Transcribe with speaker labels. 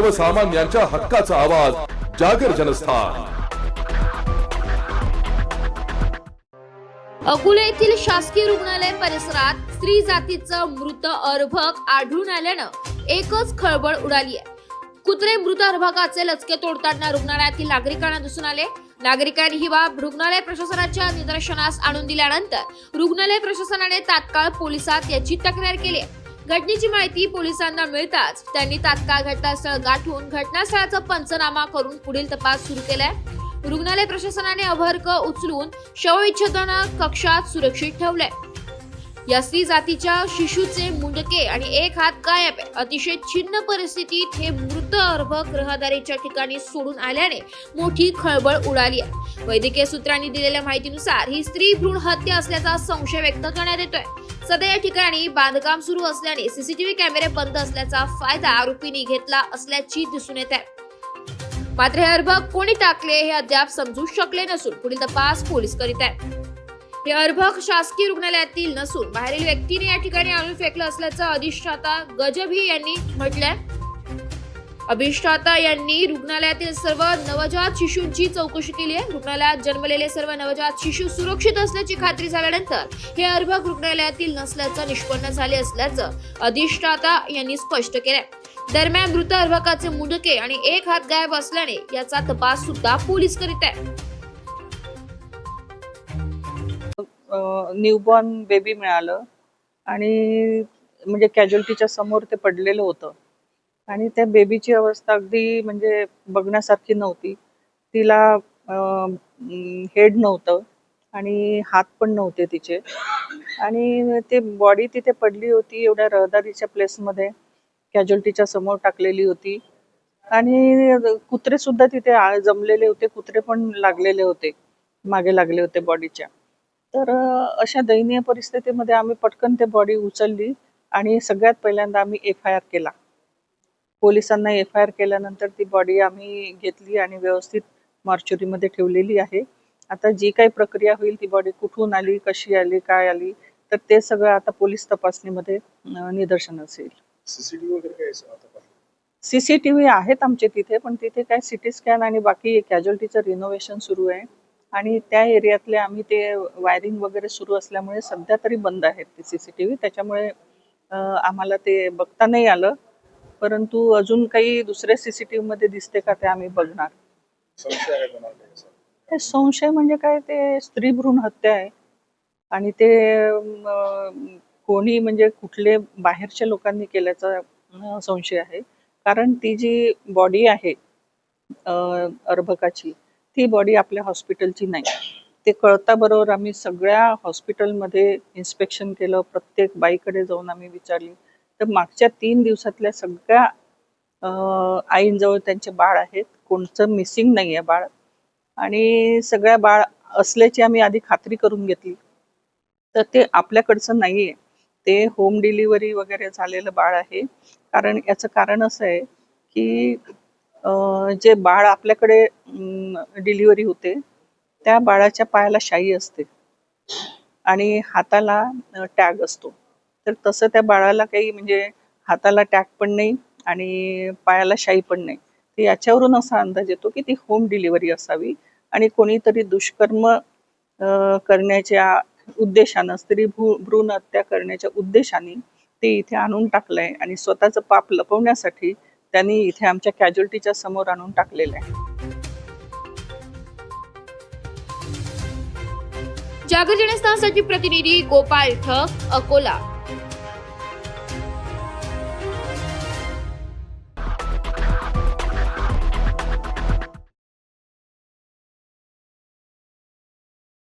Speaker 1: सर्वसामान्यांच्या हक्काचा आवाज जागर जनस्थान.
Speaker 2: अकोले येथील शासकीय रुग्णालय परिसरात स्त्री जातीचं मृत अर्भक आढळून आल्यानं एकच खळबळ उडाली आहे. कुत्रे मृत अर्भकाचे लचके तोडताना रुग्णालयातील नागरिकांना दिसून आले. नागरिकांनी ही बाब रुग्णालय प्रशासनाच्या निदर्शनास आणून दिल्यानंतर रुग्णालय प्रशासनाने तात्काळ पोलिसात याची तक्रार केली आहे. घटनेची माहिती पोलिसांना मिळताच त्यांनी तात्काळ घटनास्थळ गाठून घटनास्थळाचा पंचनामा करून पुढील तपास सुरू केलाय. रुग्णालय प्रशासनाने अभर्क उचलून शवविच्छेदन कक्षात सुरक्षित ठेवलंय. या स्त्री जातीच्या शिशूचे मुंडके आणि एक हात गायब आहे अतिशय छिन्न परिस्थितीत हे मृत अर्भक रहदारीच्या ठिकाणी सोडून आल्याने मोठी खळबळ उडाली आहे. वैद्यकीय सूत्रांनी दिलेल्या माहितीनुसार ही स्त्री भ्रूण हत्या असल्याचा संशय व्यक्त करण्यात येतोय. सध्या या ठिकाणी बांधकाम सुरू असल्याने सीसीटीव्ही कॅमेरे बंद असल्याचा फायदा आरोपींनी घेतला असल्याची दिसून येत आहे. मात्र हे अर्भक कोणी टाकले हे अद्याप समजू शकले नसून पुढील तपास पोलीस करीत आहेत. हे अर्भक शासकीय रुग्णालयातील नसून बाहेरील व्यक्तीने या ठिकाणी आणून फेकलं असल्याचं अधिष्ठाता गजभी यांनी म्हटलंय. अभिष्ठाता यांनी रुग्णालयातील सर्व नवजात शिशूंची चौकशी केली आहे. रुग्णालयात जन्मलेले सर्व नवजात शिशू सुरक्षित असल्याची खात्री झाल्यानंतर हे अर्भक रुग्णालयातील नसल्याचं निष्पन्न झाले असल्याचं अधिष्ठाता यांनी स्पष्ट केलंय. दरम्यान मृत अर्भकाचे मुंडके आणि एक हात गायब असल्याने याचा तपास सुद्धा पोलीस करीत आहे
Speaker 3: न्यूबॉर्न बेबी मिळालं आणि म्हणजे कॅज्युअलिटीच्या समोर ते पडलेलं होतं. आणि त्या बेबीची अवस्था अगदी म्हणजे बघण्यासारखी नव्हती. तिला हेड नव्हतं आणि हात पण नव्हते तिचे. आणि ते बॉडी तिथे पडली होती एवढ्या रहदारीच्या प्लेसमध्ये कॅज्युअल्टीच्या समोर टाकलेली होती. आणि कुत्रे सुद्धा तिथे जमलेले होते. कुत्रे पण लागलेले होते. मागे लागले होते बॉडीच्या तर अशा दयनीय परिस्थितीमध्ये आम्ही पटकन ते बॉडी उचलली आणि सगळ्यात पहिल्यांदा आम्ही एफ आय आर केला. पोलिसांना एफ आय आर केल्यानंतर ती बॉडी आम्ही घेतली आणि व्यवस्थित मॉर्च्युरीमध्ये ठेवलेली आहे. आता जी काही प्रक्रिया होईल ती बॉडी कुठून आली कशी आली काय आली तर ते सगळं आता पोलीस तपासणीमध्ये अ, निदर्शनास येईल.
Speaker 4: सीसीटीव्ही वगैरे काय
Speaker 3: सीसीटीव्ही आहेत आमचे तिथे पण तिथे काय सिटी स्कॅन आणि बाकी कॅज्युअल्टीचं रिनोव्हेशन सुरू आहे. आणि त्या एरियातले आम्ही ते वायरिंग वगैरे सुरू असल्यामुळे सध्या तरी बंद आहेत ते सीसीटीव्ही त्याच्यामुळे आम्हाला ते बघता नाही आलं. परंतु अजून काही दुसऱ्या सीसीटीव्ही मध्ये दिसते का ते आम्ही बघणार. हे संशय म्हणजे काय ते स्त्री भ्रूण हत्या आहे. आणि ते कोणी म्हणजे कुठले बाहेरच्या लोकांनी केल्याचा संशय आहे. कारण ती जी बॉडी आहे अर्भकाची ती बॉडी आपल्या हॉस्पिटलची नाही. ते कळता बरोबर आम्ही सगळ्या हॉस्पिटलमध्ये इन्स्पेक्शन केलं. प्रत्येक बाईकडे जाऊन आम्ही विचारली. तर मागच्या तीन दिवसातल्या सगळ्या आईंजवळ त्यांचे बाळ आहेत. कोणचं मिसिंग नाही आहे बाळ. आणि सगळ्या बाळ असल्याची आम्ही आधी खात्री करून घेतली. तर ते आपल्याकडचं नाही आहे ते होम डिलिव्हरी वगैरे झालेलं बाळ आहे. कारण याचं कारण असं आहे की जे बाळ आपल्याकडे डिलिव्हरी होते त्या बाळाच्या पायाला शाई असते. आणि हाताला टॅग असतो. तर तसं त्या बाळाला काही म्हणजे हाताला टॅग पण नाही आणि पायाला शाई पण नाही. तर याच्यावरून असा अंदाज येतो की ती होम डिलिव्हरी असावी आणि कोणीतरी दुष्कर्म करण्याच्या उद्देशानं स्त्री भ्रू भ्रूण हत्या करण्याच्या उद्देशाने ते इथे आणून टाकलंय आणि स्वतःचं पाप लपवण्यासाठी त्यांनी इथे आमच्या कॅज्युअल्टीच्या समोर आणून टाकलेलं आहे.
Speaker 2: जागर जनस्थानसाठी प्रतिनिधी गोपाळ ठक अकोला.